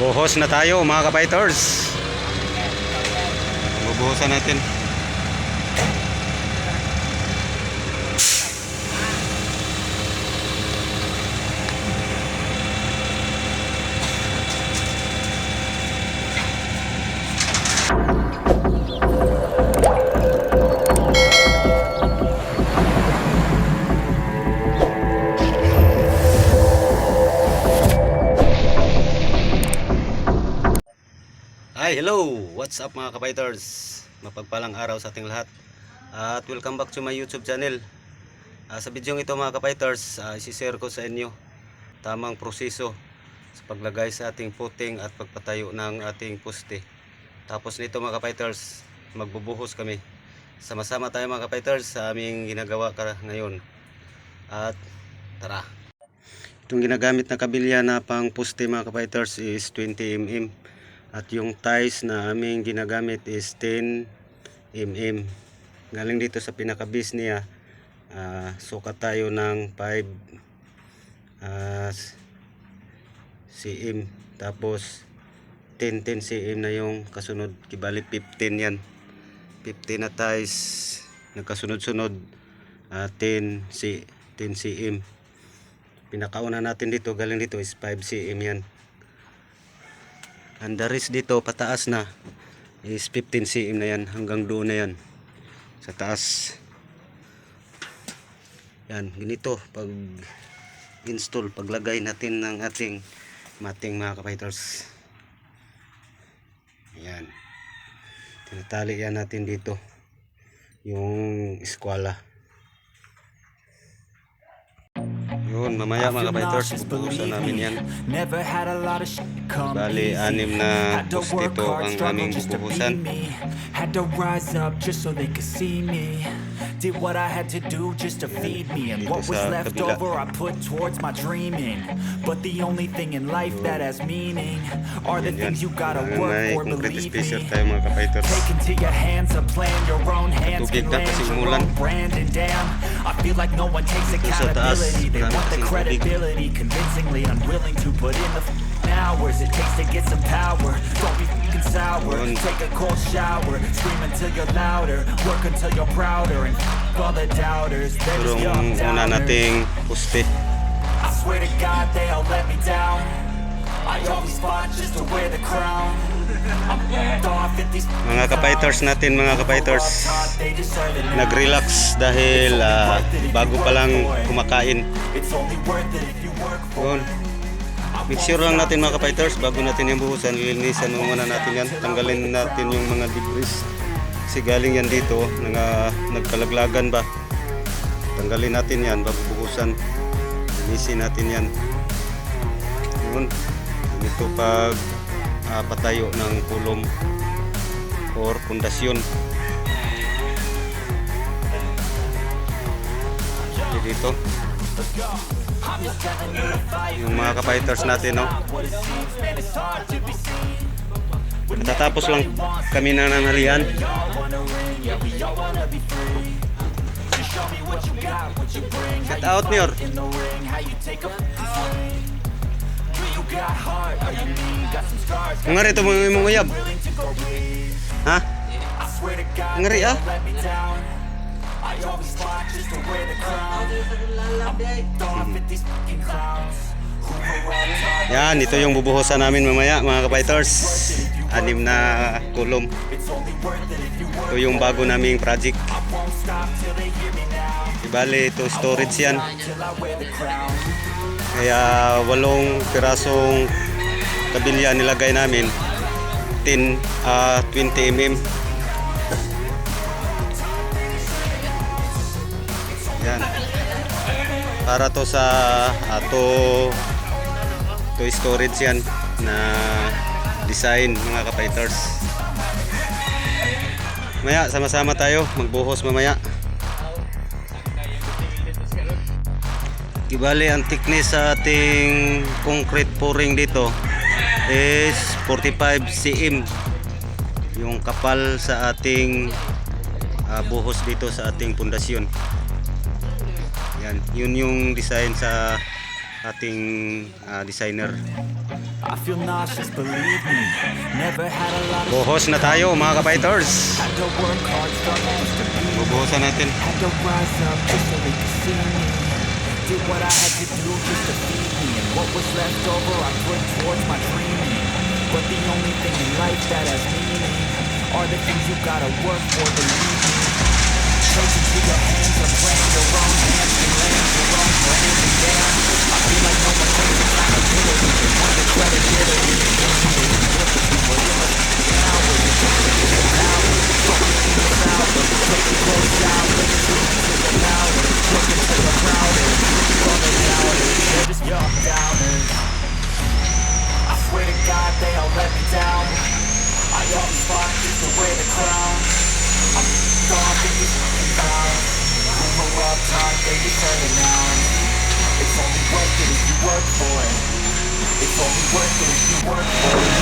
Buhos na tayo mga kapiters. Bubuhusan natin. Hi, hello! What's up mga kapiters? Mapagpalang araw sa ating lahat. At welcome back to my YouTube channel. Ah, sa video ito mga kapiters, uh, isi-share ko sa inyo tamang proseso sa paglagay sa ating puting at pagpatayo ng ating poste. Tapos nito mga kapiters, magbubuhos kami. Sama-sama tayo mga kapiters sa aming ginagawa ka ngayon. At tara! Itong ginagamit na kabilya na pang poste mga kapiters is 20mm. At yung ties na aming ginagamit is 10 mm. Galing dito sa pinaka-base niya, ah, sukat tayo ng 5 ah, cm. Tapos 10 10 cm na yung kasunod. Kibali 15 yan. 15 na ties nagkasunod-sunod ah, 10 c 10 cm. Pinakauna natin dito, galing dito is 5 cm yan. Ang the rest dito pataas na is 15 cm na yan hanggang doon na yan sa taas. Yan, ganito pag install, paglagay natin ng ating mating mga kapiters. Yan. Tinatali yan natin dito yung eskwala. Yun, mamaya mga kapiters, bubuhusan namin yan. Never had a lot of shit Bali, anim na Had to poste work ito ang aming just to be bubuhusan. me. Had to rise up just so they could see me. Did what I had to do just to feed me. And what was left over I put towards my dreaming. But the only thing in life that has meaning are the things you gotta work for, believe me. tayo mga kapiters. Take into your hands a plan, your own hands can land your own brand and damn I feel like no one takes Dito sa taas, accountability. They want the credibility. Convincingly unwilling to put in the hours It takes to get some power. Don't be f***ing sour. Take a cold shower. Scream until you're louder. Work until you're prouder. And all the doubters. They're just young doubters. I swear to God they all let me down. I always fought just to wear the crown Mga kapiters natin, mga now. nag-relax dahil ah, bago pa lang kumakain. Yun. Make sure lang natin mga kapiters, bago natin yung buhusan, lilinisan muna natin yan. Tanggalin natin yung mga debris. Kasi galing yan dito, nga, nagkalaglagan ba. Tanggalin natin yan, bago buhusan. Linisin natin yan. Yun. Ito pag ah, patayo ng kulong or pundasyon. Dito. Yung mga kapiters natin, no? Natatapos lang kami na nanalian. Get out, Nior. You mean? Got some scars? Kung nga rito mo yung uyab. To? Ha? I swear to God, Ngeri, they ah. to Yan, ito yung bubuhusan namin mamaya, mga kapiters. Anim na kulom. Ito yung bago naming project. I won't stop till they hear me now. Ibali, ito storage yan. Kaya walong pirasong kabilya nilagay namin. 10, ah 20 mm. Yan. Para to sa ato to storage yan na design mga kapiters. Maya, sama-sama tayo magbuhos mamaya. Ibali ang thickness sa ating concrete pouring dito is 45 cm. Yung kapal sa ating ah, buhos dito sa ating pundasyon. Yan, yun yung design sa ating ah, designer. Buhos na tayo mga be. Bubuhusan natin. Did what I had to do just to feed me. And what was left over, I put towards my dreaming. But the only thing in life that has meaning are the things you gotta work for, believe me. Chosen to your hands are playing your own hands and laying your own plans. And damn, I feel like no one takes accountability. They want the credibility. They're work for it. It's only worth it if you work for it.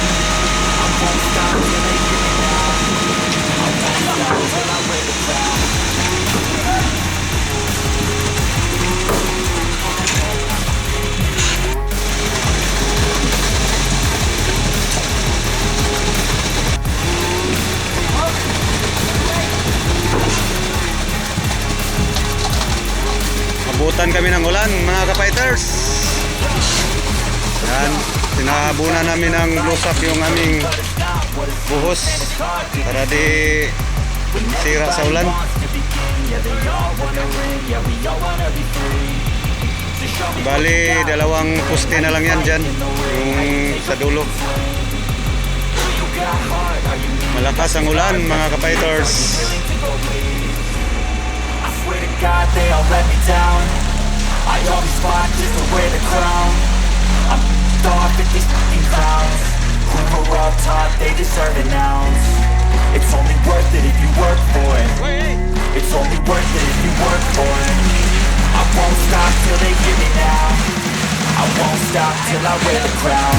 I won't stop till they get me down. I won't stop till I wear the crown. Abutan kami ng ulan mga ka-fighters. Yan. Sinahabunan namin ng blusak yung aming buhos para di sira sa ulan. Bali, dalawang puste na lang yan dyan. Yung sa dulo. Malakas ang ulan mga ka-fighters. I swear to God they all let me down I always fought just to wear the crown I'm off at these fucking clowns. Who were up top, they deserve an ounce. It's only worth it if you work for it. It's only worth it if you work for it. I won't stop till they get me down I won't stop till I wear the crown